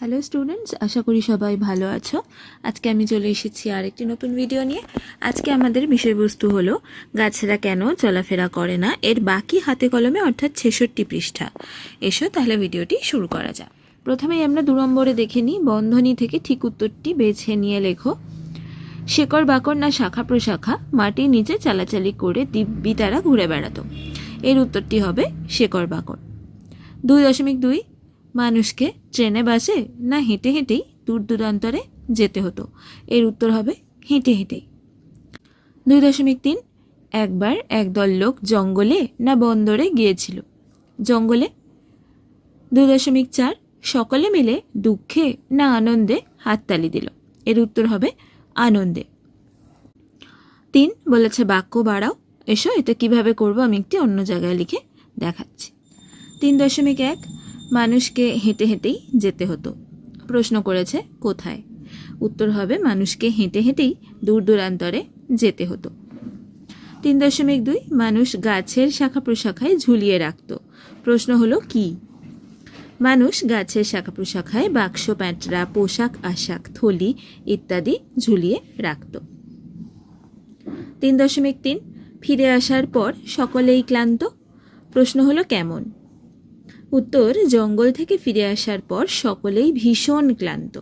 Hello students আশা করি সবাই ভালো আছো। আজকে আমি চলে এসেছি আরেকটি নতুন ভিডিও নিয়ে। আজকে আমাদের বিষয়বস্তু হলো, গাছেরা কেন চলাফেরা করে না? এর বাকি হাতে কলমে অর্থাৎ ছেষট্টি পৃষ্ঠা। এসো তাহলে ভিডিওটি শুরু করা যাক। প্রথমেই আমরা দু নম্বরে দেখে নিই। বন্ধনী থেকে ঠিক উত্তরটি বেছে নিয়ে লেখো। শেকড় বাকড় না শাখা প্রশাখা মাটির নিচে চালাচালি করে দিব্যি তারা ঘুরে বেড়াতো। এর উত্তরটি হবে শেকড় বাকড় দুই দশমিক দুই মানুষকে ট্রেনে, বাসে না হেঁটে হেঁটেই দূর দূরান্তরে যেতে হতো। এর উত্তর হবে হেঁটে হেঁটেই। দুই দশমিক তিন, একবার একদল লোক জঙ্গলে না বন্দরে গিয়েছিল? জঙ্গলে? দুই দশমিক চার, সকলে মিলে দুঃখে না আনন্দে হাততালি দিল। এর উত্তর হবে আনন্দে। তিন, বলেছে বাক্য বাড়াও। এসো, এটা কীভাবে করব আমি একটি অন্য জায়গায় লিখে দেখাচ্ছি। তিন দশমিক এক মানুষকে হেঁটে হেঁটেই যেতে হতো। প্রশ্ন করেছে, কোথায়? উত্তর হবে, মানুষকে হেঁটে হেঁটেই দূর দূরান্তরে যেতে হতো। তিন দশমিক দুই, মানুষ গাছের শাখা প্রশাখায় ঝুলিয়ে রাখত। প্রশ্ন হলো, কি? মানুষ গাছের শাখা প্রশাখায় বাক্স প্যাঁটরা পোশাক, আশাক, থলি ইত্যাদি ঝুলিয়ে রাখত। তিন দশমিক তিন, ফিরে আসার পর সকলেই ক্লান্ত? প্রশ্ন হলো, কেমন? উত্তর, জঙ্গল থেকে ফিরে আসার পর সকলেই ভীষণ ক্লান্ত।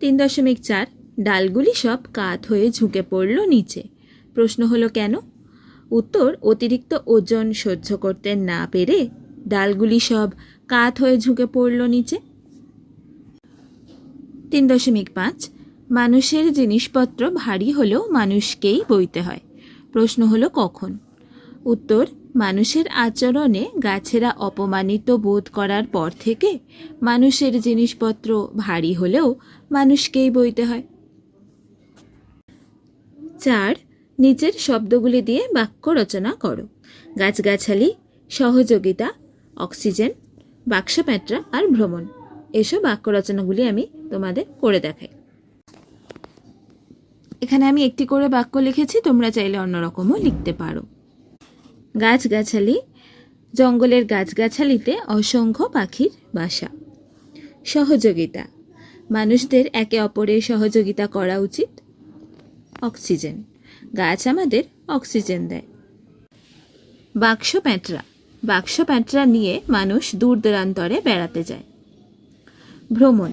তিন দশমিক চার, ডালগুলি সব কাত হয়ে ঝুঁকে পড়ল নিচে। প্রশ্ন হলো কেন? উত্তর, অতিরিক্ত ওজন সহ্য করতে না পেরে ডালগুলি সব কাত হয়ে ঝুঁকে পড়ল নিচে। তিন দশমিক পাঁচ, মানুষের জিনিসপত্র ভারী হলেও মানুষকেই বইতে হয়। প্রশ্ন হলো কখন? উত্তর মানুষের আচরণে গাছেরা অপমানিত বোধ করার পর থেকে মানুষের জিনিসপত্র ভারী হলেও মানুষকেই বইতে হয়। চার নিচের শব্দগুলি দিয়ে বাক্য রচনা করো। গাছগাছালি, সহযোগিতা, অক্সিজেন বাক্স প্যাঁটরা আর ভ্রমণ। এসব বাক্য রচনাগুলি আমি তোমাদের করে দেখাই। এখানে আমি একটি করে বাক্য লিখেছি, তোমরা চাইলে অন্যরকমও লিখতে পারো। গাছগাছালি, জঙ্গলের গাছগাছালিতে অসংখ্য পাখির বাসা। সহযোগিতা। মানুষদের একে অপরের সহযোগিতা করা উচিত। অক্সিজেন। গাছ আমাদের অক্সিজেন দেয়। বাক্স প্যাঁটরা বাক্স প্যাঁটরা নিয়ে মানুষ দূর দূরান্তরে বেড়াতে যায়। ভ্রমণ।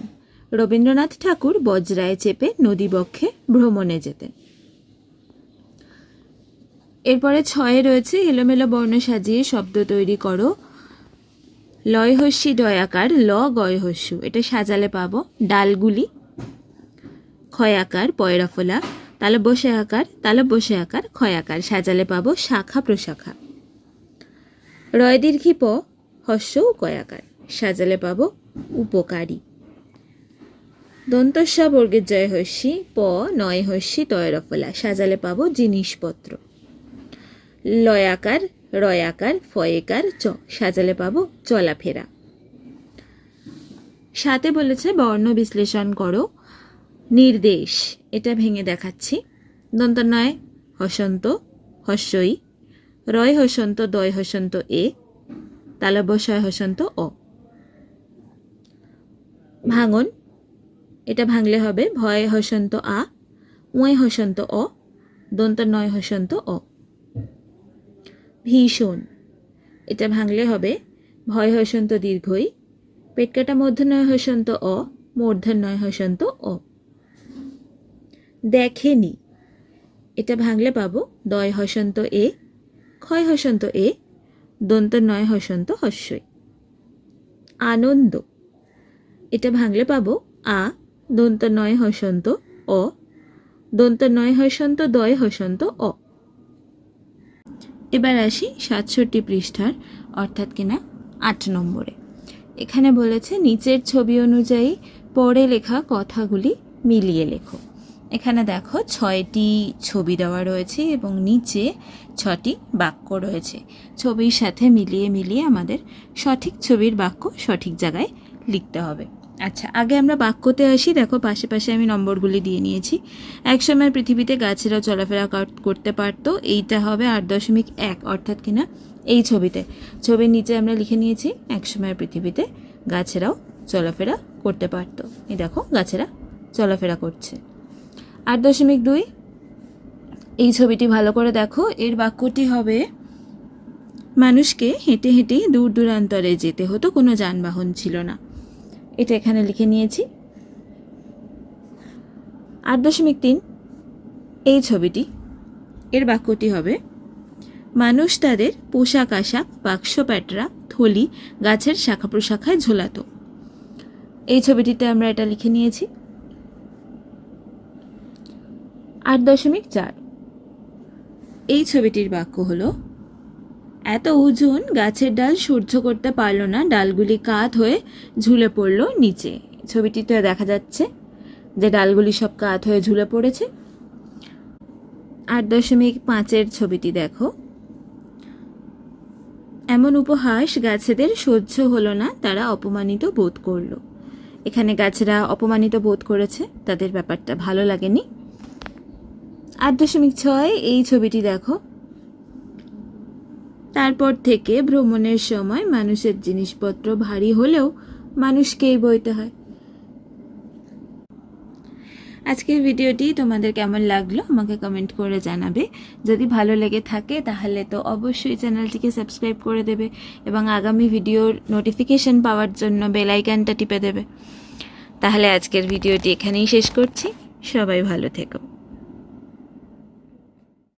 রবীন্দ্রনাথ ঠাকুর বজ্রায় চেপে নদীবক্ষে ভ্রমণে যেতেন। এরপরে ছয়ে রয়েছে এলোমেলো বর্ণ সাজিয়ে শব্দ তৈরি করো। লয় হস্যি ডয়াকার, ল গয় হস্যু এটা সাজালে পাবো। ডালগুলি, ক্ষয়াকার, পয়রাফোলা তালে বসে আকার তালে বসে আকার ক্ষয়াকার, সাজালে পাবো শাখা প্রশাখা। রয় দীর্ঘি প, হস্য কয়াকার, সাজালে পাবো উপকারী। দন্তস্ব বর্গের জয় হস্যি প নয় হস্যি তয়রফলা, সাজালে পাবো জিনিসপত্র। লয়াকার, রয়াকার, ফয়েকার, চ, সাজালে পাবো চলাফেরা সাথে বলেছে বর্ণ বিশ্লেষণ করো। নির্দেশ, এটা ভেঙে দেখাচ্ছি। দন্তনয় হসন্ত, হস্যই। রয় হসন্ত, দয় হসন্ত, এ। তালবশয় হসন্ত, অ। ভাঙন, এটা ভাঙলে হবে ভয় হসন্ত, আ। উঁয় হসন্ত, অ। দন্ত নয় হসন্ত, অ। ভীষণ। এটা ভাঙলে হবে। ভয় হসন্ত দীর্ঘই। পেটকাটা মধ্যনয় হসন্ত অ মূর্ধন্যয় হসন্ত অ। দেখেনি। এটা ভাঙলে পাবো। দয় হসন্ত এ, ক্ষয় হসন্ত এ, দন্ত নয় হসন্ত হস্যই। আনন্দ। এটা ভাঙলে পাবো। আ, দন্ত নয় হসন্ত অ, দন্ত নয় হসন্ত দয় হসন্ত অ। এবার আসি সাতষট্টি পৃষ্ঠার, অর্থাৎ কিনা আট নম্বরে। এখানে বলেছে, নিচের ছবি অনুযায়ী পরে লেখা কথাগুলি মিলিয়ে লেখো। এখানে দেখো, ছয়টি ছবি দেওয়া রয়েছে এবং নিচে ছটি বাক্য রয়েছে। ছবির সাথে মিলিয়ে মিলিয়ে আমাদের সঠিক ছবির বাক্য সঠিক জায়গায় লিখতে হবে। আচ্ছা আগে আমরা বাক্যতে আসি। দেখো, পাশে পাশে আমি নম্বরগুলি দিয়ে নিয়েছি। একসময় পৃথিবীতে গাছেরা চলাফেরা কর- করতে পারতো। এইটা হবে আট দশমিক এক, অর্থাৎ কিনা এই ছবিতে। ছবির নিচে আমরা লিখে নিয়েছি একসময় পৃথিবীতে গাছেরাও চলাফেরা করতে পারতো। এই দেখো, গাছেরা চলাফেরা করছে। আট দশমিক দুই, এই ছবিটি ভালো করে দেখো। এর বাক্যটি হবে, মানুষকে হেঁটে হেঁটেই দূর দূরান্তরে যেতে হতো, কোনো যানবাহন ছিল না। এটা এখানে লিখে নিয়েছি। আট দশমিক তিন, এই ছবিটি। এর বাক্যটি হবে, মানুষ তাদের পোশাক, আশাক, বাক্স, প্যাটরা, থলি, গাছের শাখা প্রশাখায় ঝোলাতো। এই ছবিটিতে আমরা এটা লিখে নিয়েছি। আট দশমিক চার, এই ছবিটির বাক্য হলো এত ওজন গাছের ডাল সহ্য করতে পারল না, ডালগুলি কাত হয়ে ঝুলে পড়ল নিচে। ছবিটিতে দেখা যাচ্ছে যে ডালগুলি সব কাত হয়ে ঝুলে পড়েছে। আট দশমিক পাঁচের ছবিটি দেখো। এমন উপহাস গাছেদের সহ্য হলো না, তারা অপমানিত বোধ করল। এখানে গাছেরা অপমানিত বোধ করেছে, তাদের ব্যাপারটা ভালো লাগেনি। আট দশমিক ছয়, এই ছবিটি দেখো। তারপর থেকে ভ্রমণের সময় মানুষের জিনিসপত্র ভারী হলেও মানুষকেই বইতে হয়। আজকের ভিডিওটি তোমাদের কেমন লাগল আমাকে কমেন্ট করে জানাবে। যদি ভালো লেগে থাকে তাহলে তো অবশ্যই চ্যানেলটিকে সাবস্ক্রাইব করে দেবে এবং আগামী ভিডিওর নোটিফিকেশন পাওয়ার জন্য বেল আইকনটা টিপে দেবে। তাহলে আজকের ভিডিওটি এখানেই শেষ করছি। সবাই ভালো থেকো।